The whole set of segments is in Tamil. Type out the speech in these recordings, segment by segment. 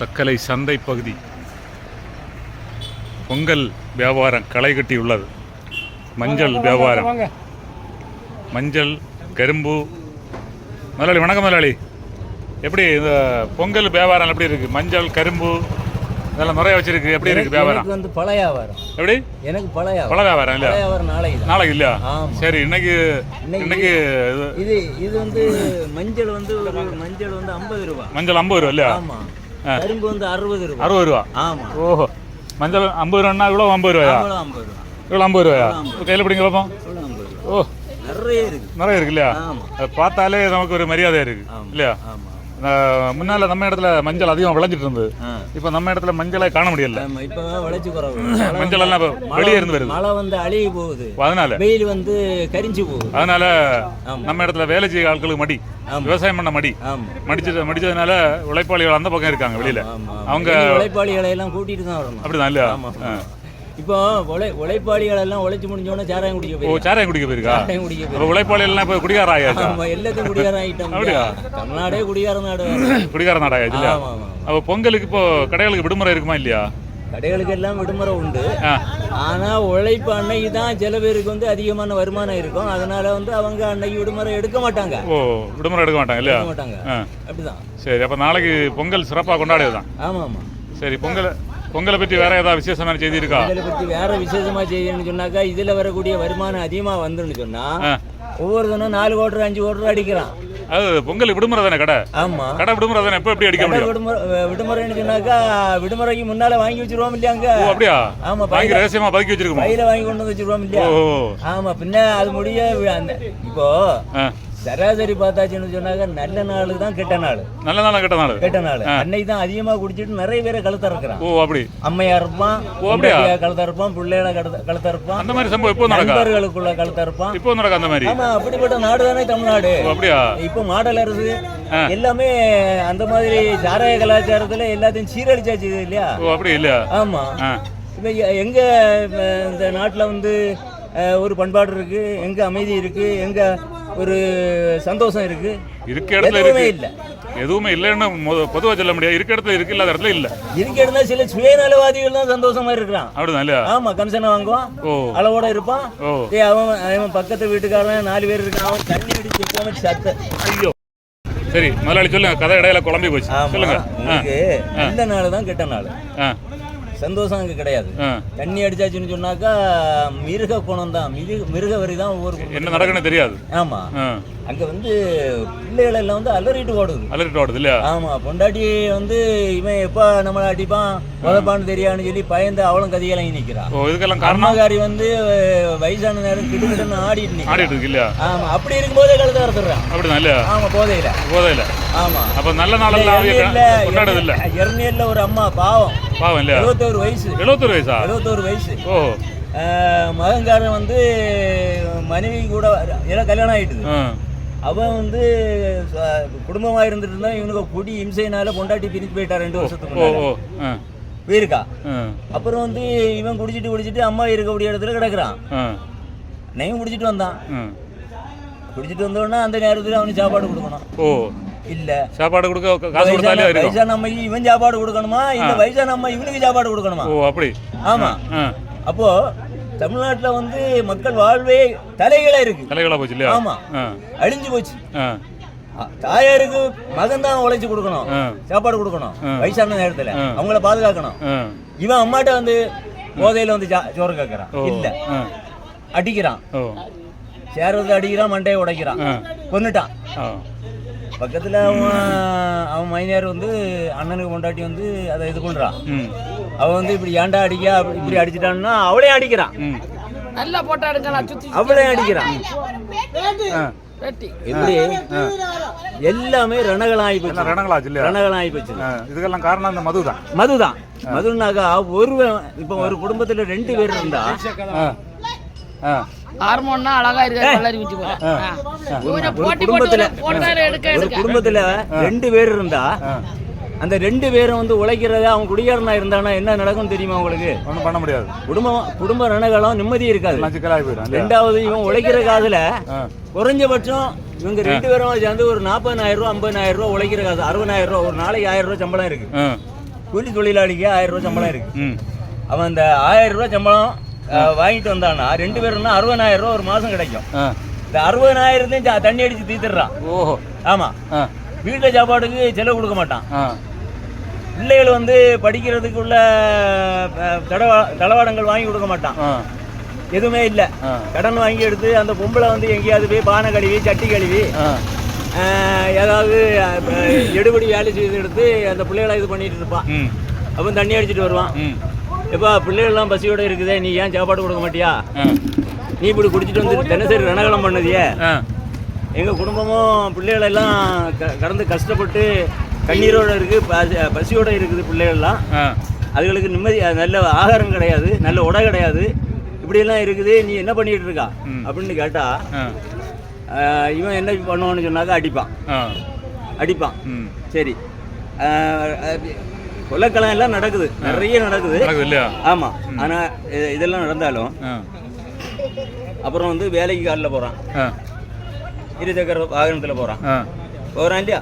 தக்கலை சந்தை பகுதி. பொங்கல் வியாபாரம் களை கட்டியுள்ளது மஞ்சள் வியாபாரம். மஞ்சள் கரும்பு. முதலாளி வணக்கம் முதலாளி. எப்படி இந்த பொங்கல் வியாபாரம் எப்படி இருக்கு? மஞ்சள் கரும்பு இதெல்லாம் நிறைய வச்சிருக்கு. எப்படி இருக்கு வியாபாரம்? வந்து பழைய வியாபாரம். எப்படி? எனக்கு பழைய பழ வியாபாரம் பழைய வியாபாரம் நாளைக்கு நாளைக்கு இல்லையா? ஆமா. சரி இன்னைக்கு இன்னைக்கு- இது இது வந்து மஞ்சள் வந்து மஞ்சள் வந்து ஐம்பது ரூபா. மஞ்சள் ஐம்பது ரூபா இல்லையா? ஆமா. கரும்பு வந்து அறுபது ரூபா. அறுபது ரூபா? ஆமா. ஓஹோ. மஞ்சள் ஐம்பது ரூபான்னா இவ்வளோ ஐம்பது ரூபாயா? ஐம்பது ரூபா. இவ்வளோ ஐம்பது ரூபாயா? கையில் பிடிங்க பார்ப்போம் ஓ. நிறைய இருக்கு. நிறைய இருக்கு இல்லையா? பார்த்தாலே நமக்கு ஒரு மரியாதை இருக்கு. இல்லையா? ஆமா. முன்னால நம்ம இடத்துல மஞ்சள் அதிகம் விளைஞ்சிட்டு இருந்தது. இப்போ நம்ம இடத்துல மஞ்சளை காண முடியல. இப்போ விளைச்சு குறவு மஞ்சள் எல்லாம் வெளியே இருந்து வருது. மழை வந்து அழுகி போகுது. அதனால. வெயில் வந்து கரிஞ்சு போகுது. அதனால. நம்ம இடத்துல வேலை செய்ய ஆட்களுக்கு மடி. விவசாயம் பண்ண மடி. மடிச்சது மடிச்சதுனால உழைப்பாளிகள் அந்த பக்கம் இருக்காங்க வெளியில. அவங்க உழைப்பாளிகளை எல்லாம் கூட்டிட்டு தான் வரணும். அப்படிதான் இல்லையா. இப்போ உழை உழைப்பாளிகள் எல்லாம் உழைச்சு முடிஞ்சோடனே சாராயம் குடிக்க ஓ போய் சாராயம் குடிக்க போயிருக்கா? சாராயம் குடிக்க போய் அப்போ உழைப்பாளிகள் எல்லாம் இப்போ குடிகார ஆயாச்சா? ஆமா எல்லாத்தையும் குடிகாரம் ஆயிட்டோம். அப்படியா? தமிழ்நாடே குடிகார நாடு. குடிகார நாடாயாச்சு இல்லையா? அப்போ பொங்கலுக்கு இப்போ கடைகளுக்கு விடுமுறை இருக்குமா இல்லையா? கடைகளுக்கு எல்லாம் விடுமுறை உண்டு. ஆ. ஆனா உழைப்பு அன்னைக்கு தான் சில பேருக்கு வந்து அதிகமான வருமானம் இருக்கும். அதனால வந்து அவங்க அன்னைக்கு விடுமுறை எடுக்க மாட்டாங்க. ஓ விடுமுறை எடுக்க மாட்டாங்க இல்லையா? மாட்டாங்க. அப்படிதான். சரி அப்போ நாளைக்கு பொங்கல் சிறப்பாக கொண்டாடியது தான் ஆமா ஆமா. சரி பொங்கல் பொங்கலை பற்றி வேற ஏதாவது விசேஷமான செய்தி இருக்கா? இதில் பற்றி வேற விசேஷமா செய்யணும்னு சொன்னாக்கா இதுல வரக்கூடிய வருமானம் அதிகமா வந்துன்னு சொன்னா ஆ. ஒவ்வொரு தினம் நாலு கோட்டர் அஞ்சு கோட்டர் அடிக்கிறான். அது பொங்கல் விடுமுறை தானே கடை? ஆமா. கடை விடுமுறை தானே எப்போ எப்படி அடிக்க கடை முடியும்? விடுமுறை விடுமுறைன்னு சொன்னாக்கா விடுமுறைக்கு முன்னால வாங்கி வச்சிருவோம் இல்லையாங்க ஓ அப்படியா? ஆமா வாங்கி பையில ரகசியமா பதுக்கி வச்சிருக்குமா? பையில வாங்கி கொண்டு வந்து வச்சிருவோம் இல்லையா? ஓ ஆமா பின்ன அது முடிய வி- அந்த இப்போ ஆ. சராசரி பார்த்தாச்சுன்னு சொன்னாக்க நல்ல நாள் தான் கெட்ட நாள். நல்ல நாளா கெட்ட நாள்? கெட்ட நாள். அன்னைக்கு தான் அதிகமா குடிச்சிட்டு நிறைய பேரை கழுத்த இருக்கிறான். ஓ அப்படி. அம்மையா இருப்பான் ஓ, அப்படியா? கழுத்த இருப்பான் பிள்ளைகள கழுத்த இருப்பான். அந்த மாதிரி சம்பவம் இப்போ நடக்கா? நண்பர்களுக்குள்ள கழுத்த இருப்பான். இப்போ நடக்கா அந்த மாதிரி? ஆமா அப்படிப்பட்ட நாடு தானே தமிழ்நாடு. ஓ அப்படியா? இப்போ மாடல் அரசு. எல்லாமே அந்த மாதிரி சாராய கலாச்சாரத்துல எல்லாத்தையும் சீரழிச்சாச்சு இல்லையா? ஓ அப்படி இல்லையா? ஆமா. இப்போ எங்க இந்த நாட்டுல வந்து ஒரு பண்பாடு இருக்கு எங்க அமைதி இருக்கு எங்க ஒரு சந்தோஷம் இருக்கு. இருக்க இடத்துல எதுவுமே இருக்கு. இல்ல. எதுவுமே இல்லைன்னு மொத- பொதுவா சொல்ல முடியாது. இருக்க இடத்துல இருக்கு இல்லாத இடத்துல இல்ல. இருக்க இடத்துல சில சுயநலவாதிகள் தான் சந்தோஷமா இருக்கிறான். அப்படிதான் இல்லையா? ஆமா கமிஷனை வாங்குவான். ஓ. அளவோட இருப்பான். ஓ. டேய், அவன் அவன் பக்கத்து வீட்டுக்காரன் நாலு பேர் இருக்கான். அவன் தண்ணி அடிச்சு வைக்காம சத்த ஐயோ. சரி முதலாளி சொல்லுங்க. கதை இடையில குழம்பி போச்சு. ஆமா சொல்லுங்க. ஆ. உங்களுக்கு நல்ல நாள் தான் கெட்ட நாள். ஆ. சந்தோஷம் அங்க கிடையாது. தண்ணி அடிச்சாச்சுன்னு சொன்னாக்கா மிருக குணம் தான். மிருக மிருக வரி தான் ஒவ்வொரு. என்ன நடக்குன்னு தெரியாது. ஆமா. அங்க வந்து பிள்ளைகள் எல்லாம் வந்து அலறிட்டு ஓடுது. அலர்ட் ஓடுது இல்லையா? ஆமா. பொண்டாட்டி வந்து இவன் எப்ப நம்மளை அடிப்பான்? உதப்பான்னு தெரியான்னு சொல்லி பயந்து அவளும் கதிகலங்கி நிக்கிறா. இதுக்கெல்லாம் காரணம்? அம்மாக்காரி வந்து வயசான நேரம் கிட்டுக்கிட்டுன்னு ஆடிட்டு ஆடிட்டு இருக்கு இல்லையா? ஆமா. அப்படி இருக்கும்போதே கழுத்த அறுத்துறான் அப்படிதான் இல்லையா? ஆமா போதையில. போதையில. ஆமா. அப்ப நல்ல அவங்க கொண்டாடுறது இல்ல எர்னியல்ல ஒரு அம்மா பாவம். பாவம் இல்லையா? எழுபத்தோரு வயசு. எழுபத்தொரு வயசா? எழுபத்தோரு வயசு. ஓ மகன்காரன் வந்து மனைவி கூட எல்லாம் கல்யாணம் ஆயிட்டுது. ஆ. அவன் வந்து ச- குடும்பமா இருந்துட்டு இருந்தா இவனுக்கு குடி இம்சைனால பொண்டாட்டி பிரிஞ்சு போயிட்டா ரெண்டு வருஷத்துக்கு போயிருக்கா. அப்புறம் வந்து இவன் குடிச்சிட்டு குடிச்சிட்டு அம்மா இருக்கக்கூடிய இடத்துல கிடக்குறான். ஆ. நையும் குடிச்சிட்டு வந்தான். குடிச்சிட்டு வந்தோடனே அந்த நேரத்துல அவனுக்கு சாப்பாடு கொடுக்கணும். ஓ. இல்ல. சாப்பாடு கொடுக்க காசு கொடுத்தாலே வயசான இருக்கும். வயசான அம்மைக்கு இவன் சாப்பாடு கொடுக்கணுமா? இந்த வயசான அம்மா இவனுக்கு சாப்பாடு கொடுக்கணுமா? ஓ அப்படி. ஆமா. அப்போ தமிழ்நாட்டுல வந்து மக்கள் வாழ்வே தலைகளா இருக்கு. தலைகளா போச்சு இல்லையா? ஆமா. அழிஞ்சு போச்சு. தாயாருக்கு மகன் தான் உழைச்சு கொடுக்கணும். சாப்பாடு கொடுக்கணும். வயசான நேரத்துல. அவங்கள பாதுகாக்கணும். இவன் அம்மாட்ட வந்து போதையில வந்து சோறு கேட்கறான் இல்ல. அடிக்கிறான். ஓ. சேர் வந்து அடிக்கிறான் மண்டையை உடைக்கிறான். ஆ. பக்கத்துல அவன் அவன் மைனியார் வந்து அண்ணனுக்கு கொண்டாட்டி வந்து அதை இது பண்றான் ம். அவன் வந்து இப்படி ஏன்டா அடிக்க அப்படி இப்படி அடிச்சிட்டான்னா அவளையும் அடிக்கிறான். நல்லா போட்டோ எடுக்கலாம் சுத்தி அவளையும் அடிக்கிறான். எப்படி? எல்லாமே ரணகலம் ஆகி போச்சு ரணகலம் ஆகி போச்சு. இதுக்கெல்லாம் காரணம் அந்த மது தான் மதுதான் மதுனாக்கா ஒருவன் இப்போ ஒரு குடும்பத்துல ரெண்டு பேர் இருந்தா ஆ. ஆ. ஹார்மோன்னா அழகா இருக்க கலரி ஊத்தி போறேன் ஒரு போட்டி குடும்பத்துல போட்டு போட்டோ எடுக்க ஒரு எடுக்க குடும்பத்துல ரெண்டு பேர் இருந்தா அந்த ரெண்டு பேரும் வந்து உழைக்கிறத அவன் குடிகாரனா இருந்தானா என்ன நடக்கும் தெரியுமா உங்களுக்கு? ஒன்றும் பண்ண முடியாது. குடும்பம் குடும்ப ரணகாலம் நிம்மதி இருக்காது. ரெண்டாவது இவன் உழைக்கிற காசுல ஆ. குறைஞ்சபட்சம் இவங்க ரெண்டு பேரும் சேர்ந்து ஒரு நாற்பதாயிரம் ரூபா ஐம்பதாயிரம் ரூபா உழைக்கிற காசு அறுபதாயிரம் ரூபா ஒரு நாளைக்கு ஆயிரம் ரூபா சம்பளம் இருக்கு. கூலி தொழிலாளிக்கு ஆயிரம் ரூபாய் சம்பளம் இருக்கு. அவன் அந்த ஆயிரம் ரூபாய் சம்பளம் வாங்கிட்டு வந்தான்னா ரெண்டு பேரும்னா அறுபதாயிரம் ரூபா ஒரு மாசம் கிடைக்கும். இந்த அறுபதாயிரத்தையும் தண்ணி அடிச்சு தீத்துடுறான் ஓஹோ. ஆமா. வீட்டில் சாப்பாடுக்கு செலவு கொடுக்க மாட்டான். பிள்ளைகள் வந்து படிக்கிறதுக்கு உள்ள அஹ், தடவா தளவாடங்கள் வாங்கி கொடுக்க மாட்டான். எதுவுமே இல்லை. கடன் வாங்கி எடுத்து அந்த பொம்பளை வந்து எங்கேயாவது போய் பானை கழுவி சட்டி கழுவி ஏதாவது எடுபடி வேலை செய்து எடுத்து அந்த பிள்ளைகளை இது பண்ணிட்டு இருப்பான். அவன் தண்ணி அடிச்சிட்டு வருவான். எப்பா பிள்ளைகள்லாம் பசியோட இருக்குதே நீ ஏன் சாப்பாடு கொடுக்க மாட்டியா? நீ இப்படி குடிச்சிட்டு வந்து தினசரி ரணகலம் பண்ணுதியே? எங்கள் குடும்பமும் பிள்ளைகள் எல்லாம் க- கடந்து கஷ்டப்பட்டு கண்ணீரோட இருக்கு பசி பசியோட இருக்குது பிள்ளைகள்லாம். அதுகளுக்கு நிம்மதி அது நல்ல ஆகாரம் கிடையாது நல்ல உடை கிடையாது. இப்படியெல்லாம் இருக்குது நீ என்ன பண்ணிட்டு இருக்கா. அப்படின்னு கேட்டா இவன் என்ன பண்ணுவான்னு சொன்னாக்கா அடிப்பான். அடிப்பான். ம். சரி. கொலைக்களம் எல்லாம் நடக்குது நிறைய நடக்குது. இல்லையா? ஆமா. ஆனா இதெல்லாம் நடந்தாலும் அப்புறம் வந்து வேலைக்கு காலில் போறான். இருசக்கர வாகனத்துல போறான். போறான் இல்லையா?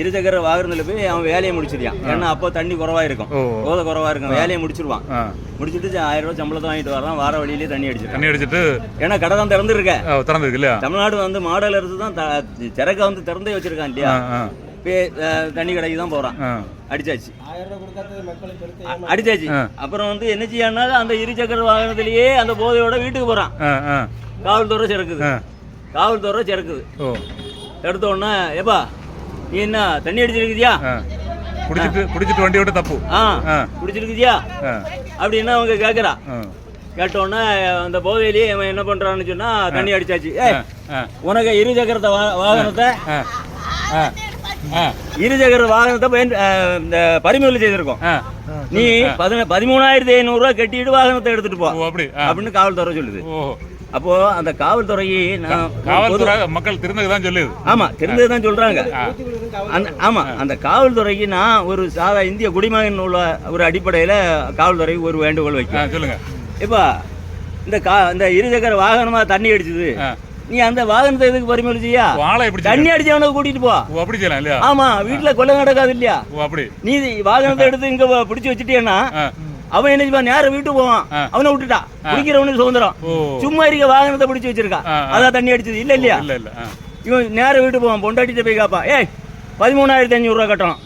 இருசக்கர வாகனத்துல போய் அவன் வேலையை முடிச்சிருக்கான். ஏன்னா அப்போ தண்ணி குறவா இருக்கும் போத குறவா இருக்கும். வேலையை முடிச்சிருவான். முடிச்சிட்டு ஆயிரம் ரூபாய் சம்பளத்தை வாங்கிட்டு வரான் வார வழியிலே தண்ணி அடிச்சிருக்கான். தண்ணி அடிச்சிட்டு ஏன்னா கடை தான் திறந்துருக்க. திறந்திருக்கு இல்லையா? தமிழ்நாடு வந்து மாடல் அரசு தான் சரக்கை வந்து திறந்தே வச்சிருக்கான் இல்லையா? தண்ணி கடைக்கு தான் போறான். ஆ. அடிச்சாச்சு. அடிச்சாச்சு. அப்புறம் வந்து என்ன செய்யான்னா அந்த இருசக்கர வாகனத்திலேயே அந்த போதையோட வீட்டுக்கு ஆ காவல்துறை சிறக்குது. காவல்துறை சிறக்குது. எடுத்த உடனே ஏப்பா நீ என்ன தண்ணி அடிச்சிருக்குதியா? குடிச்சிட்டு குடிச்சிட்டு வண்டி விட்டு தப்பு. ஆ. ஆ. குடிச்சிருக்குதியா? அப்படின்னு அவங்க கேட்குறா ஆ. கேட்ட உடனே அந்த போதையிலேயே இவன் என்ன பண்றான்னு சொன்னா தண்ணி அடிச்சாச்சு. உனக்கு இரு சக்கரத்தை வாகனத்தை ஆ. ஆ ஆ இரு சக்கர வாகனத்தை பயன் இந்த பறிமுதல் செய்திருக்கோம். நீ பதிமூணாயிரத்தி ஐநூறுரூவா கட்டிட்டு வாகனத்தை எடுத்துட்டு போ. அப்படின்னு காவல்துறை சொல்லுது. அப்போ அந்த காவல்துறையை காவல்துறை மக்கள் திருந்தது தான் சொல்லுது. ஆமா தெரிஞ்சது தான் சொல்றாங்க. ஆமா அந்த காவல்துறைக்கு நான் ஒரு சாதா இந்திய குடிமகன் உள்ள ஒரு அடிப்படையில காவல்துறைக்கு ஒரு வேண்டுகோள் வைக்கிறேன். சொல்லுங்க. இப்போ இந்த கா இந்த இருசக்கர வாகனமா தண்ணி அடிச்சது. நீ அந்த வாகனத்தை எதுக்கு பறிமுதல் செய்யா? வாழை எப்படி தண்ணி அடிச்சவனை கூட்டிட்டு போ. ஓ அப்படி செய்யலாம் இல்லையா? ஆமா வீட்டுல கொலை நடக்காது இல்லையா? ஓ அப்படி. நீ வாகனத்தை எடுத்து இங்க பிடிச்சு வச்சுட்டேன்னா அவன் என்ன செய்வான்? நேரம் வீட்டுக்கு போவான். அவனை விட்டுட்டா. குடிக்கிறவனுக்கு சுதந்திரம். சும்மா இருக்க வாகனத்தை பிடிச்சு வச்சிருக்கா. அதான் தண்ணி அடிச்சது. இல்ல இல்லையா? இவன் நேரம் வீட்டுக்கு போவான். பொண்டாட்டிட்ட போய் காப்பா. ஏய் பதிமூணாயிரத்தி அஞ்சூறு ரூபா கட்டணும்.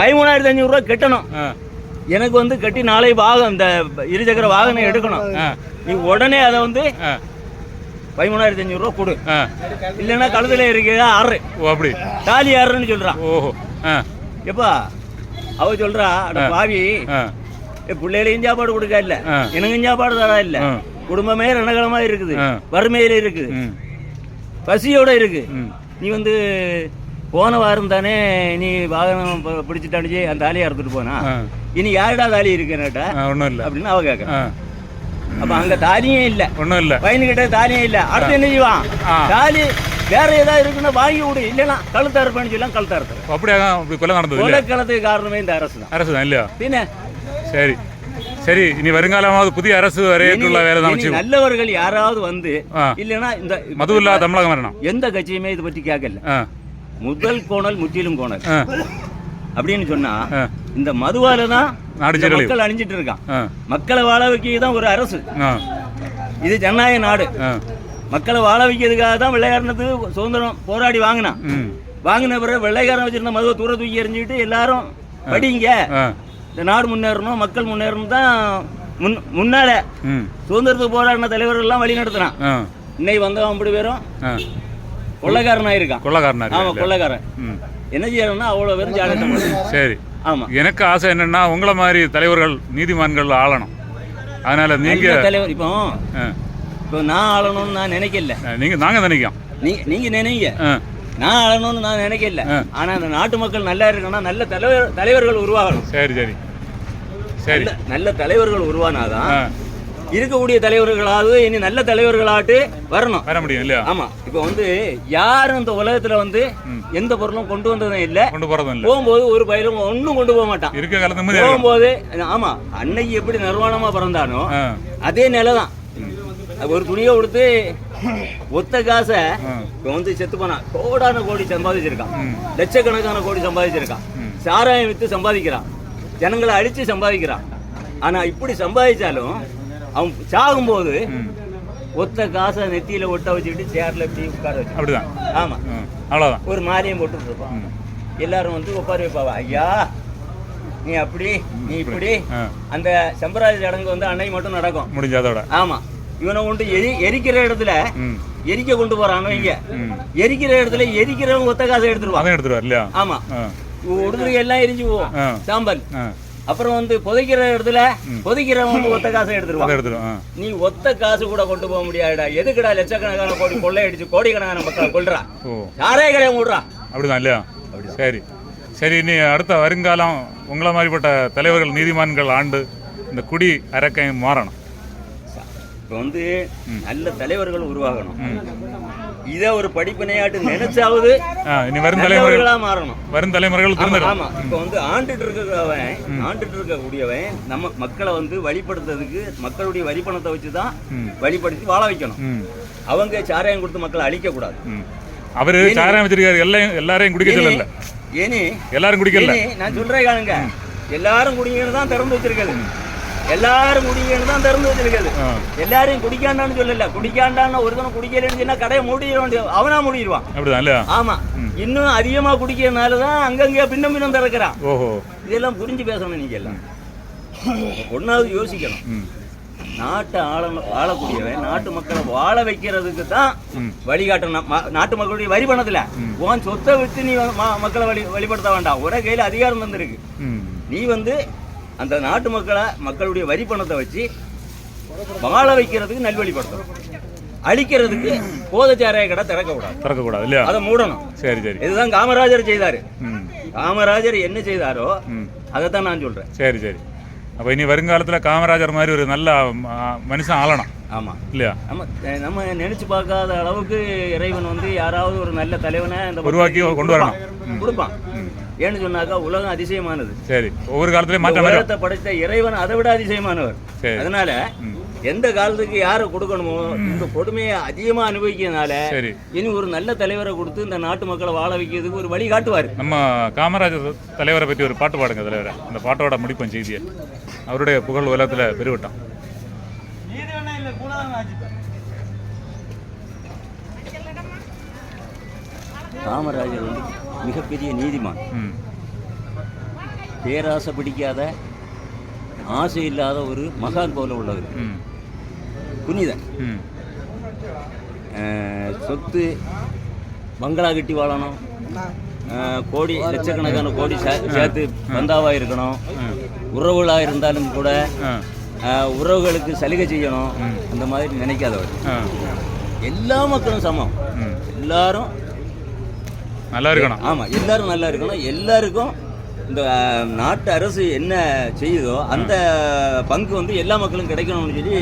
பதிமூணாயிரத்தி அஞ்சூறு ரூபா கட்டணும். எனக்கு வந்து கட்டி நாளை வாகனம் இந்த இருசக்கர வாகனம் எடுக்கணும். நீ உடனே அதை வந்து பதிமூணாயிரத்தி அஞ்சூறு ரூபா கொடு. இல்லைன்னா கழுத்துல இருக்கிறதா ஆறு ஓ அப்படி. தாலி ஆறுன்னு சொல்றான் ஓஹோ எப்பா அவ ஆ. பாவி. பிள்ளைகளையும் சாப்பாடு கொடுக்க இல்ல. எனக்கும் சாப்பாடு தரா இல்ல. குடும்பமே ரணகலமா இருக்குது. வறுமையில இருக்குது. பசியோட இருக்கு. நீ வந்து போன வாரம் தானே நீ வாகனம் ப- பிடிச்சிட்டு அடிச்சு அந்த தாலியை அறுத்துட்டு போனா. இனி யாருடா தாலி இருக்குன்னுட்டா ஒன்றும் இல்லை. அப்படின்னு அவ கேட்கறா ஆ. அப்ப அங்க தாலியே இல்ல. ஒன்றும் இல்லை. பையனுக்கிட்ட தாலியே இல்ல. அடுத்து என்ன செய்வான். தாலி வேற ஏதாவது இருக்குன்னா வாங்கி விடு இல்லைன்னா கழுத்தா இருப்பேன்னு சொல்லலாம் கழுத்தா இருப்பேன் அப்படியே தான் இப்படி கொலை நடந்தது இல்லையா? கொலைக்களத்துக்கு காரணமே இந்த அரசு தான் அரசு தான் இல்லையா? பின்ன? சரி. சரி இனி வருங்காலமாவது புதிய அரசு வரையற்றுள்ள வேலை தான் நல்லவர்கள் யாராவது வந்து. இல்லைன்னா இந்த மது இல்லாத தமிழகம் வரணும் எந்த கட்சியுமே இதை பற்றி கேட்கல. முதல் கோணல் முற்றிலும் கோணல். அப்படின்னு சொன்னா இந்த மதுவால தான். மக்கள் அணிஞ்சிட்டு இருக்கான். மக்களை வாழ வைக்கிறது தான் ஒரு அரசு. இது ஜனநாயக நாடு. மக்களை வாழ வைக்கிறதுக்காக தான் வெள்ளைக்காரனுக்கு சுதந்திரம் போராடி வாங்கினான். வாங்கின பிறகு வெள்ளைக்காரன் வச்சிருந்த மதுவை தூர தூக்கி எறிஞ்சுக்கிட்டு எல்லாரும் படிங்க. இந்த நாடு முன்னேறணும் மக்கள் முன்னேறணும் தான் முன் முன்னால சுதந்திரத்துக்கு போராடின தலைவர்கள் எல்லாம் வழி நடத்துறான். ஆ. இன்னைக்கு வந்தவன் அப்படி பேரும் கொள்ளைக்காரன் ஆயிருக்கான் கொள்ளக்காரனா ஆமா கொள்ளைக்காரன். என்ன செய்யணும்னா அவ்வளவு பேரும் ஜாகிரதை சரி. ஆமா. எனக்கு ஆசை என்னன்னா உங்களை மாதிரி தலைவர்கள் நீதிமான்கள் ஆளணும். அதனால நீங்க நல்ல தலைவர். இப்போ இப்போ நான் ஆளணும்னு நான் நினைக்கல. நீங்க நாங்க நினைக்கிறோம். நீ நீங்க நினைங்க. நான் ஆளணும்னு நான் நினைக்கல. ஆ. ஆனா அந்த நாட்டு மக்கள் நல்லா இருக்கணும்னா நல்ல தலைவர் தலைவர்கள் உருவாகணும். சரி சரி. சரி. நல்ல தலைவர்கள் உருவானாதான் இருக்கக்கூடிய தலைவர்களாவது இனி நல்ல தலைவர்களாட்டு வரணும். வர முடியும் இல்லையா? ஆமா. இப்போ வந்து யாரும் இந்த உலகத்துல வந்து. எந்த பொருளும் கொண்டு வந்ததும் இல்ல. கொண்டு போறதும் இல்லை. போகும்போது ஒரு பயிரும் ஒன்றும் கொண்டு போக மாட்டான். இருக்க காலத்து. போகும்போது ஆமா அன்னைக்கு எப்படி நிர்வாணமா பிறந்தானோ அதே நிலை தான் ஒரு துணியை கொடுத்து ஒத்த காசை. இப்போ வந்து செத்து போனான் கோடான கோடி சம்பாதிச்சிருக்கான். லட்சக்கணக்கான கோடி சம்பாதிச்சிருக்கான். சாராயம் விற்று சம்பாதிக்கிறான். ஜனங்களை அழித்து சம்பாதிக்கிறான். ஆனால் இப்படி சம்பாதிச்சாலும் அவன் சாகும்போது ஒத்த காசை நெத்தியில ஒட்ட வச்சுக்கிட்டு சேர்ல இப்படி உட்கார வச்சு. அப்படிதான். ஆமா. ம். அவ்வளோதான் ஒரு மாலையும் போட்டு இருப்பான். எல்லாரும் வந்து உட்கார வைப்பாவா ஐயா நீ அப்படி நீ இப்படி. அந்த சம்பிரதாய சடங்கு வந்து அன்னைக்கு மட்டும் நடக்கும். முடிஞ்ச அதோட. ஆமா. இவனை கொண்டு எரி எரிக்கிற இடத்துல எரிக்க கொண்டு போறான் இங்க எரிக்கிற இடத்துல எரிக்கிறவன் ஒத்த காசை எடுத்துருவான். அதையும் எடுத்துருவார் இல்லையா? ஆமா. உடுதுறை எல்லாம் எரிஞ்சு போவோம் சாம்பல். அப்புறம் வந்து புதைக்கிற இடத்துல புதைக்கிறவன் வந்து ஒத்த காசை எடுத்துருவான். எடுத்துரும் ஆ. நீ ஒத்த காசு கூட கொண்டு போக முடியாதுடா. எதுக்குடா லட்சக்கணக்கான கோடி கொள்ளையடிச்சு கோடிக்கணக்கான மக்களை கொல்றா? ஓ. யாரே கிடையாது விடுறா அப்படிதான் இல்லையா? சரி. சரி இனி அடுத்த வருங்காலம் உங்களை மாதிரிப்பட்ட தலைவர்கள் நீதிமான்கள் ஆண்டு இந்த குடி அரக்கை மாறணும். இப்போ வந்து நல்ல தலைவர்கள் உருவாகணும். இதை ஒரு படிப்பினையாட்டு நினைச்சாவது வரும் தலைமுறைகள் மாறணும். வரும் தலைமுறைகள் ஆமா, இப்போ வந்து ஆண்டுட்டு இருக்கிறவன் ஆண்டுட்டு இருக்கக்கூடியவன் நம்ம மக்களை வந்து வழிபடுத்துறதுக்கு மக்களுடைய வரி பணத்தை வச்சு தான் ம். வழிபடுத்தி வாழ வைக்கணும். அவங்க சாராயம் கொடுத்து மக்களை அழிக்க கூடாது அவரு சாராயம் வச்சிருக்காரு. எல்லாம் எல்லாரையும் குடிக்க சொல்லல. ஏனி எல்லாரும் குடிக்கல. நான் சொல்றேன் காணுங்க எல்லாரும் குடிங்கன்னு தான் திறந்து வச்சிருக்காது எல்லாரும் குடிங்கன்னு தான் திறந்து வச்சிருக்காது எல்லாரையும் குடிக்காண்டான்னு சொல்லல. குடிக்காண்டான்னு ஒருத்தனை குடிக்கலன்னு சொன்னா கடையை மூடிட வேண்டிய அவனா மூடிடுவான். அப்படிதான் ஆமா. இன்னும் அதிகமா குடிக்கிறதுனால தான் அங்கங்க பின்னம் பின்னம் திறக்கிறான். ஓஹோ. இதெல்லாம் புரிஞ்சு பேசணும் நீங்க எல்லாம். ஒன்னாவது யோசிக்கணும். நாட்டை ஆள ஆளக்கூடியவன் நாட்டு மக்களை வாழ வைக்கிறதுக்கு தான் வழிகாட்டணும். நாட்டு மக்களுடைய வரி பணத்துல உன் சொத்தை விட்டு நீ மக்களை வழி வழிபடுத்த வேண்டாம். ஒரே கையில அதிகாரம் தந்திருக்கு. ம். நீ வந்து அந்த நாட்டு மக்களை மக்களுடைய வரி பணத்தை வச்சு வாழ வைக்கிறதுக்கு நல்வழிப்படுத்தணும். அழிக்கிறதுக்கு போதச்சாராய கடை திறக்கக்கூடாது. திறக்கக்கூடாது இல்லையா? அதை மூடணும். சரி சரி. இதுதான் காமராஜர் செய்தாரு. காமராஜர் என்ன செய்தாரோ அதைத்தான் நான் சொல்றேன். சரி சரி. அப்போ இனி வருங்காலத்தில் காமராஜர் மாதிரி ஒரு நல்ல மனுஷன் ஆளணும். ஆமா. இல்லையா? நம்ம நம்ம நினைச்சு பார்க்காத அளவுக்கு இறைவன் வந்து யாராவது ஒரு நல்ல தலைவனை இந்த உருவாக்கி கொண்டு வரணும். கொடுப்பான். ஏன்னு சொன்னாக்கா உலகம் அதிசயமானது. சரி ஒவ்வொரு காலத்துலேயும் இந்த மாற்றம் வரும் உலகத்தை படைத்த இறைவன் அதை விட அதிசயமானவர். சரி. அதனால. எந்த காலத்துக்கு யாரை கொடுக்கணுமோ இந்த கொடுமையை அதிகமா அனுபவிக்கிறதுனால இனி ஒரு நல்ல தலைவரை கொடுத்து இந்த நாட்டு மக்களை வாழ வைக்கிறதுக்கு ஒரு வழி காட்டுவார். நம்ம காமராஜர் தலைவரை பற்றி ஒரு பாட்டு பாடுங்க தலைவரை. அந்த பாட்டோட முடிப்போம் செய்தியை. அவருடைய புகழ் உலகத்தில் பெருவிட்டான் காமராஜர் வந்து மிகப்பெரிய நீதிமான். பேராசை பிடிக்காத ஆசை இல்லாத ஒரு மகான் போல உள்ளவர். புனிதன். சொத்து பங்களா கட்டி வாழணும். கோடி லட்சக்கணக்கான கோடி சேர்த்து பந்தாவாக இருக்கணும். உறவுகளாக இருந்தாலும் கூட உறவுகளுக்கு சலுகை செய்யணும். அந்த மாதிரி நினைக்காதவர். எல்லா மக்களும் சமம். எல்லாரும் நல்லா இருக்கணும். ஆமாம் எல்லாரும் நல்லா இருக்கணும். எல்லாருக்கும் இந்த நாட்டு அரசு என்ன செய்யுதோ அந்த பங்கு வந்து எல்லா மக்களும் கிடைக்கணும்னு சொல்லி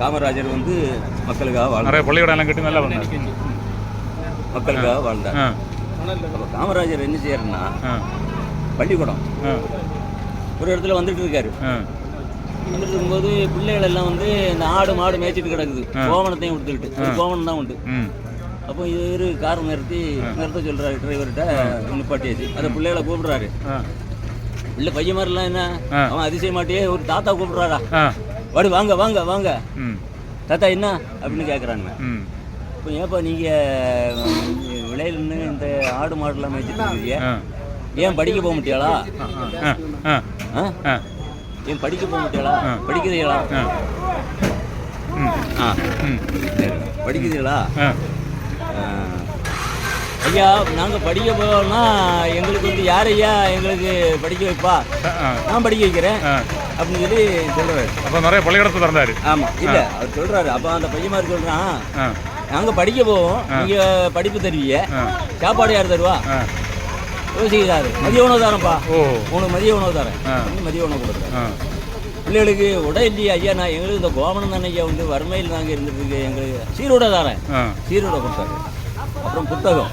காமராஜர் வந்து மக்களுக்காக வாழ்ந்தார். பள்ளிக்கூடம் எல்லாம் கட்டி நல்லா மக்களுக்காக வாழ்ந்தார். அப்போ காமராஜர் என்ன செய்யறாருன்னா பள்ளிக்கூடம். ஒரு இடத்துல வந்துட்டு இருக்காரு. வந்துட்டு இருக்கும்போது பிள்ளைகள் எல்லாம் வந்து இந்த ஆடு மாடு மேய்ச்சிட்டு கிடக்குது. கோவணத்தையும் கொடுத்துக்கிட்டு. கோவணம் தான் உண்டு. அப்போ இவர் கார் நிறுத்தி நிறுத்த சொல்றாரு டிரைவர்கிட்ட நிப்பாட்டியாச்சு அந்த பிள்ளைகளை கூப்பிடுறாரு. இல்லை பையன் மாதிரிலாம் என்ன. அவன் அதிசய மாட்டியே ஒரு தாத்தா கூப்பிடுறாரா? வாடி வாங்க வாங்க வாங்க. தாத்தா என்ன? அப்படின்னு கேட்குறாங்க இப்போ ஏப்பா நீங்கள் விளையிலன்னு இந்த ஆடு மாடுலாம் மேய்ச்சிட்டு இருக்கீங்க ஏன் படிக்க போக முடியாளா ஏன் படிக்க போக முடியாளா. படிக்கிறீங்களா. படிக்கிறீங்களா. ஐயா நாங்கள் படிக்க போகணும்னா எங்களுக்கு வந்து யார் ஐயா எங்களுக்கு படிக்க வைப்பா? நான் படிக்க வைக்கிறேன். அப்படின்னு சொல்லி சொல்கிறாரு அப்போ நிறைய பள்ளிக்கூடத்தை திறந்தாரு. ஆமாம் இல்லை அவர் சொல்கிறாரு அப்போ அந்த பையன் மாதிரி சொல்கிறான் நாங்கள் படிக்க போவோம். நீங்கள் படிப்பு தருவீங்க. சாப்பாடு யார் தருவா? யோசிக்கிறாரு. மதிய உணவு தரேன்ப்பா உனக்கு மதிய உணவு தரேன். மதிய உணவு கொடுக்குறேன் பிள்ளைகளுக்கு உடை இல்லையா ஐயா நான் எங்களுக்கு இந்த கோமணம் தானே ஐயா வந்து வறுமையில் நாங்கள் இருந்துட்டு இருக்கு எங்களுக்கு சீரோட தரேன். சீரோட கொடுத்தாரு. அப்புறம் புத்தகம்.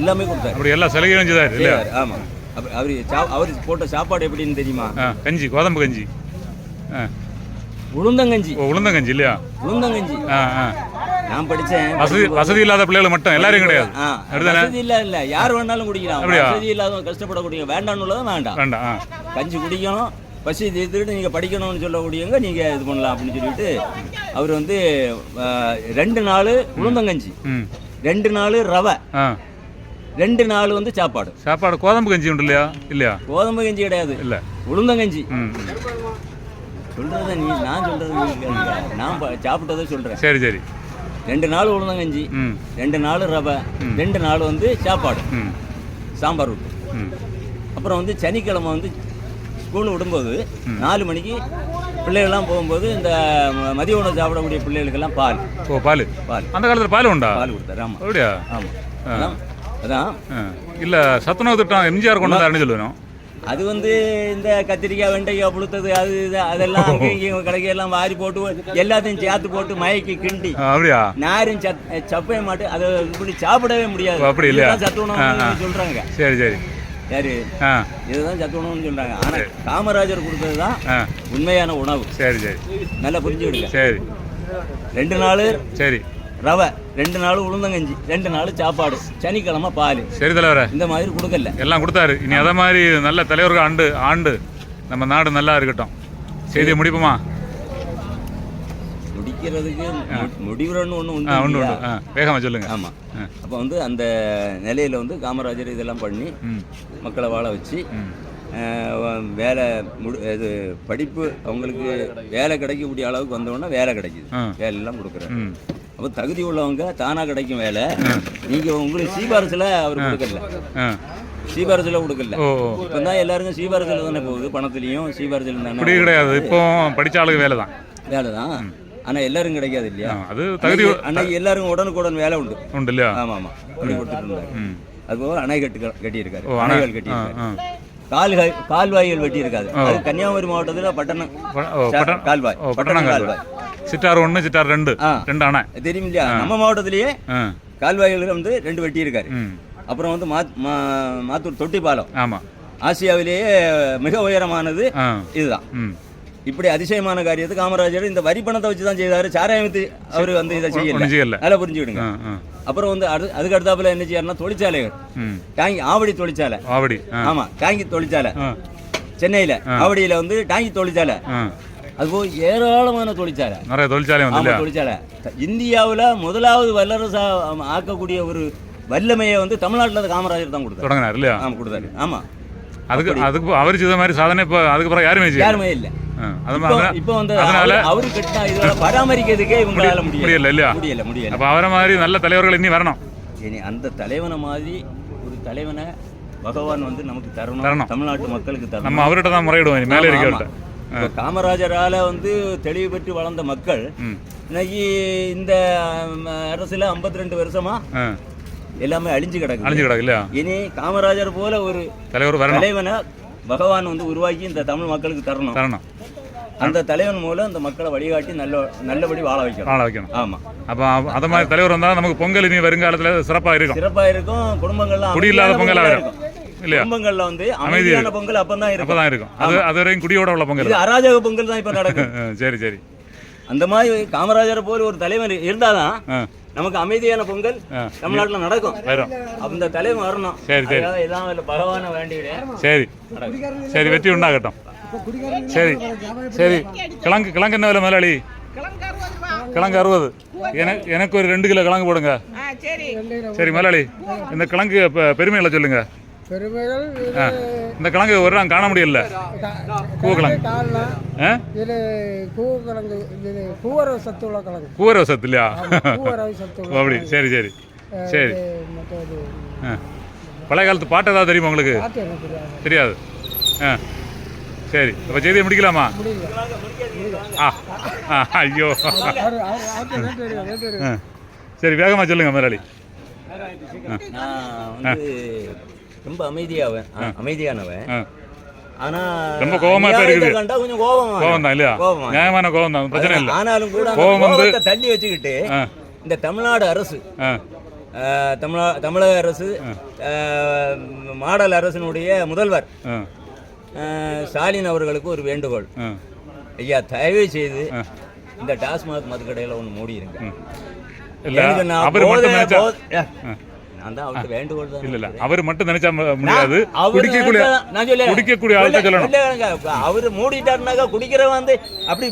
எல்லாமே கொடுத்தாரு. அப்படி எல்லா சலுகையும் செய்தார் இல்லையா? சரி, ஆமா. அப்ப அவரு அவரு போட்ட சாப்பாடு எப்படின்னு தெரியுமா? கஞ்சி கோதம்பு கஞ்சி. உளுந்தங்கஞ்சி உளுந்தங்கஞ்சி இல்லையா? உளுந்தங்கஞ்சி நான் படிச்சேன். வசதி வசதி இல்லாத பிள்ளைகள் மட்டும் எல்லாரும் கிடையாது? வசதி இல்ல இல்ல. யார் வேணாலும் குடிக்கலாம்? வசதி இல்லாதவங்க கஷ்டப்படக்கூடிய வேண்டாம்னு உள்ளதும் வேண்டாம். வேண்டாம் கஞ்சி குடிக்கணும். பசி தீர்த்துட்டு நீங்க படிக்கணும்னு சொல்லக்கூடியவங்க நீங்க இது பண்ணலாம் அப்படின்னு சொல்லிட்டு அவர் வந்து ரெண்டு நாள் உளுந்தங்கஞ்சி ரெண்டு நாள் ரவை ரெண்டு நாள் வந்து சாப்பாடு. சாப்பாடு கோதம்பு கஞ்சி உண்டு இல்லையா? இல்லையா? கோதம்பு கஞ்சி கிடையாது. இல்லை. உளுந்தங்கஞ்சி. ம். சொல்றத நீ நான் கேளுங்க. நான் சாப்பிட்டதை சொல்றேன். சரி சரி. ரெண்டு நாள் உளுந்தங்கஞ்சி ரெண்டு நாள் ரவை ரெண்டு நாள் வந்து சாப்பாடு. சாம்பார் விட்டு அப்புறம் வந்து சனிக்கிழமை வந்து ஸ்கூல் விடும்போது நாலு மணிக்கு பிள்ளைகள்லாம் போகும்போது இந்த மதிய உணவு சாப்பிடக்கூடிய பிள்ளைகளுக்கெல்லாம் பால். ஓ பால். பால். அந்த காலத்தில் பால் உண்டா? பால் கொடுத்தாரு ஆமாம் அப்படியா? ஆமாம் அதான் இல்லை சத்துணவு திட்டம் எம்ஜிஆர் கொண்டு வந்தாருன்னு சொல்லுவேன்? அது வந்து இந்த கத்திரிக்காய் வெண்டைக்காய் புளுத்தது அது இது அதெல்லாம் அங்கேயும் இங்கேயும் கடைக்கு எல்லாம் வாரி போட்டு எல்லாத்தையும் சேர்த்து போட்டு மயக்கி கிண்டி. அப்படியா? நாரும் சப்பவே மாட்டு அதை இப்படி சாப்பிடவே முடியாது. அப்படி இல்லையா? இதுதான் சத்து உணவுன்னு சொல்றாங்க. சரி சரி. யாரு? இதுதான் சத்து உணவுன்னு சொல்றாங்க. ஆனா காமராஜர் கொடுத்தது தான் உண்மையான உணவு. சரி சரி. நல்லா புரிஞ்சுக்கிடுங்க சரி. ரெண்டு நாள் சரி. ரவை ரெண்டு நாள் உளுந்தங்கஞ்சி ரெண்டு நாள் சாப்பாடு சனிக்கிழமை பால். சரி தலைவரே. இந்த மாதிரி கொடுக்கல. எல்லாம் கொடுத்தாரு. இனி அதே மாதிரி நல்ல தலைவர்கள் ஆண்டு ஆண்டு. நம்ம நாடு நல்லா இருக்கட்டும். செய்தியை முடிப்போமா? முடிக்கிறதுக்கு முடிவுறன்னு ஒன்று இல்லையா? உண்டு. ஆ வேகமாக சொல்லுங்க. ஆமா. ஆ. அப்போ வந்து அந்த நிலையில வந்து காமராஜர் இதெல்லாம் பண்ணி மக்களை வாழ வச்சு வேலை முடி இது படிப்பு அவங்களுக்கு வேலை கிடைக்கக்கூடிய அளவுக்கு வந்தோடனே வேலை கிடைக்குது. வேலையெல்லாம் கொடுக்குறாரு. அப்போ தகுதி உள்ளவங்க தானாக கிடைக்கும் வேலை. நீங்கள் உங்களுக்கு சீபாரசில் அவர் கொடுக்கல. சீபாரசில் கொடுக்கல. இப்போ தான் எல்லாருக்கும் சீபாரசில் தானே போகுது. பணத்துலேயும் சீபாரசில் தானே கிடையாது. இப்போ படிச்ச ஆளுக்கு வேலை தான் வேலை தான் ஆனால் எல்லாரும் கிடைக்காது இல்லையா? அது தகுதி அன்னைக்கு- எல்லாரும் உடனுக்குடன் வேலை உண்டு. உண்டு இல்லையா? ஆமாம். ஆமாம் அப்படி கொடுத்துட்டு இருந்தாரு. அணை கட்டு கட்டியிருக்காரு. அணைகள் கட்டியிருக்காரு. கால்வாய் கால்வாய்கள் வெட்டியிருக்காது அது கன்னியாகுமரி மாவட்டத்தில் பட்டணம் கால்வாய். ஓ பட்டணங்கால் சிட்டார் ஒன்று சிட்டார் ரெண்டு. ரெண்டு அணை. தெரியும் இல்லையா? நம்ம மாவட்டத்திலேயே கால்வாய்கள் வந்து ரெண்டு வெட்டியிருக்காரு. ம். அப்புறம் வந்து மாத்தூர் தொட்டி பாலம் ஆமாம் ஆசியாவிலேயே மிக உயரமானது இதுதான். இப்படி அதிசயமான காரியத்தை காமராஜர் இந்த வரி பணத்தை வச்சு தான் செய்தாரு. சாராயத்து அவர் வந்து இதை செய்யல. நல்லா புரிஞ்சுக்கிடுங்க. அப்புறம் வந்து அது அதுக்கு அடுத்தாப்புல என்ன செய்யாருன்னா தொழிற்சாலைகள். டாங்கி ஆவடி தொழிற்சாலை. ஆவடி ஆ. ஆமா டாங்கி தொழிற்சாலை. சென்னையில ஆவடியில வந்து டாங்கி தொழிற்சாலை. அதுபோல் ஏராளமான தொழிற்சாலை. நிறைய தொழிற்சாலை வந்து ஆமா இல்லையா? தொழிற்சாலை. இந்தியாவுல முதலாவது வல்லரசா ஆக்கக்கூடிய ஒரு வல்லமையை வந்து தமிழ்நாட்டுல காமராஜர் தான் கொடுத்தாரு. தொடங்கினார் இல்லையா? ஆமா கொடுத்தாரு. ஆமா. அதுக்கு அதுக்கு அவர் செய்த மாதிரி சாதனை இப்போ அதுக்கு பிறகு யாருமே யாருமே இல்ல. இப்போ வந்து அதனால அவரு- கட்டினா பராமரிக்கிறதுக்கே இவங்களால முடியல. இல்லையா? முடியல முடியல. அப்போ அவரை மாதிரி நல்ல தலைவர்கள் இனி வரணும். இனி அந்த தலைவனை மாதிரி ஒரு தலைவனை பகவான் வந்து நமக்கு தரணும். தமிழ்நாட்டு மக்களுக்கு தரணும். நம்ம அவர்கிட்ட தான் முறையிடுவோம் மேலே காமராஜரால வந்து தெளிவு பெற்று வளர்ந்த மக்கள் இன்னைக்கு இந்த அரசுல 52 ரெண்டு வருஷமா எல்லாமே அழிஞ்சு கிடக்கு அழிஞ்சு கிடக்கு இல்லையா? இனி காமராஜர் போல ஒரு தலைவர் தலைவனை பகவான் வந்து உருவாக்கி இந்த தமிழ் மக்களுக்கு தரணும். தரணும். அந்த தலைவன் மூலம் இந்த மக்களை வழிகாட்டி நல்ல நல்லபடி வாழ வைக்கணும். ஆள வைக்கணும். ஆமா. அப்போ அந்த மாதிரி தலைவர் வந்தால் நமக்கு பொங்கல் இனி வருங்காலத்தில் சிறப்பாக இருக்கும். சிறப்பா இருக்கும். குடும்பங்கள்லாம் குடி இல்லாத அமைதியான பொங்கலா பொங்கலா இருக்கும். குடும்பங்கள்ல வந்து அமைதியான பொங்கல் அப்பதான் அப்போ இருக்கும். தான் இருக்கும். அது அது வரைக்கும் குடியோட உள்ள பொங்கல் இது அராஜக பொங்கல் தான் இப்ப நடக்கும் சரி சரி. அந்த மாதிரி காமராஜர் போல ஒரு தலைவன் இருந்தாதான் நமக்கு அமைதியான பொங்கல். தமிழ்நாட்டுல நடக்கும். வரும். அந்த தலைவன் வரணும். சரி, சரி. எல்லாம் இல்ல பகவானை வேண்டிவிட சரி. சரி வெற்றி உண்டாகட்டும். சரி சரி. கிழங்கு கிழங்கு என்ன விலை முதலாளி? கிழங்கு அறுபது. எனக்கு எனக்கு ஒரு ரெண்டு கிலோ கிழங்கு போடுங்க. சரி. முதலாளி இந்த கிழங்கு பெருமைகளை சொல்லுங்க. பெருமைகள் ஆ இந்த கிழங்கு ஒரு நாள் காண முடியல. கூவக்கிழங்கு ஆ? இது கூவக்கிழங்கு இது கூவரவு சத்து உள்ள கிழங்கு கூவர வசத்து இல்லையா கூவரவு சத்து அப்படி. சரி சரி. சரி. ஆ. பழைய காலத்து பாட்டு ஏதாவது தெரியுமா உங்களுக்கு? தெரியாது. ஆ. சரி. அப்போ செய்தியை முடிக்கலாமா? ஆ. ஆ ஐயோ. ஆ. சரி வேகமாக சொல்லுங்க முதலாளி. நான் வந்து ரொம்ப அமைதியாவன் அமைதியானவன். ஆனா ரொம்ப அநியாயத்தை இருக்குது. கண்டா கொஞ்சம் கோபம் தான் இல்லையா? கோபம். நியாயமான தான் பிரச்சனை இல்லை. ஆனாலும் கூட கோவம் வந்து- தள்ளி வச்சுக்கிட்டு இந்த தமிழ்நாடு அரசு தமிழா தமிழக அரசு மாடல் அரசினுடைய முதல்வர் ஸ்டாலின் அவர்களுக்கு ஒரு வேண்டுகோள். ஐயா தயவு செய்து. இந்த டாஸ்மாக் மதுக்கடையில் ஒன்று மூடிடுங்க அவர் இல்ல இல்ல. அவர் மட்டும் நினைச்சா முடியாது. அவரு குடிக்கக்கூடிய. குடிக்கக்கூடிய இல்ல, சொல்லணும். அவரு மூடிட்டாருனாக்கா குடிக்கிறவன் வந்து அப்படி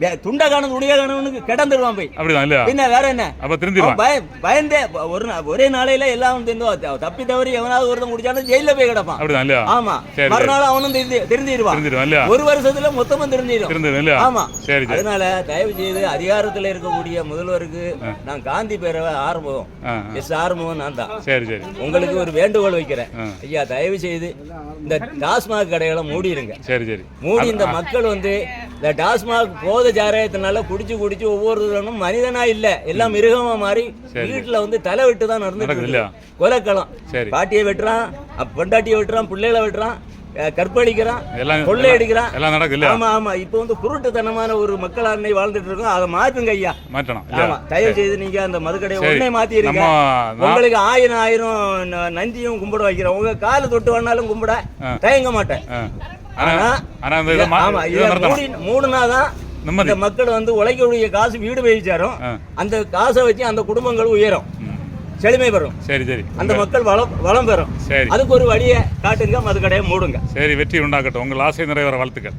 துண்டா காணும் துணியா காணும்னு கிடந்துருவான் போய். அப்படிதான் பின்ன வேற என்ன? அப்ப திருந்திடுவான் அவன் பய- பயந்தே ஒரு ஒரே நாளையில எல்லாம் தெரிந்து தப்பி தவறி எவனாவது ஒருத்தன் குடிச்சாலும் ஜெயில போய் கிடப்பான். அப்படிதான் இல்லையா? ஆமா. மறுநாள் அவனும் திருந்து திருந்திடுவான் ஒரு வருஷத்துல மொத்தமும் இல்லையா? ஆமா. சரி அதனால தயவு செய்து அதிகாரத்துல இருக்கக்கூடிய முதல்வருக்கு நான் காந்தி பேரவை ஆரம்பம். எஸ் ஆரம்பம் நான் தான். சரி சரி. உங்களுக்கு ஒரு வேண்டுகோள் வைக்கிறேன். ஐயா தயவு செய்து இந்த டாஸ்மாக் கடைகளை மூடிடுங்க. சரி சரி. மூடி இந்த மக்கள் வந்து இந்த டாஸ்மாக் போத சாராயத்தினால குடிச்சு குடிச்சு ஒவ்வொருத்தரும் மனிதனா இல்ல. எல்லாம் மிருகமா மாறி வீட்டுல வந்து தலை விட்டு தான் நடந்துட்டு இருக்கு. கொலைக்களம். பாட்டியை வெட்டுறான் பொண்டாட்டியை வெட்டுறான் பிள்ளைகளை வெட்டுறான் கற்பழிக்கிறான் எல்லாம் கொள்ளை அடிக்கிறான். எல்லாம் நடக்குது இல்லையா? ஆமா ஆமா. இப்போ வந்து குருட்டுத்தனமான ஒரு மக்கள் அன்னை வாழ்ந்துட்டு இருக்கோம். அதை மாத்துங்க ஐயா. மாற்றணும் ஆமா. தயவு செய்து நீங்க அந்த மதுக்கடையை. உடனே நம்ம நான்- உங்களுக்கு ஆயிரம் ஆயிரம் ந- நன்றியும் கும்பிட வைக்கிறேன் உங்க காலை தொட்டு வேணாலும் கும்பிட. தயங்க மாட்டேன். ஆனா ஆனா, ஆனா இந்த மக்கள் வந்து உழைக்கக்கூடிய காசு வீடு போய் சேரும். அந்த காசை வச்சு அந்த குடும்பங்கள் உயரும். செழுமை பெறும். சரி சரி. அந்த மக்கள் வளம் வளம் பெறும். சரி. அதுக்கு ஒரு வழியை காட்டுங்க மதுக்கடையை மூடுங்க. சரி வெற்றி உண்டாக்கட்டும் உங்கள் ஆசை நிறைவேற வாழ்த்துக்கள்.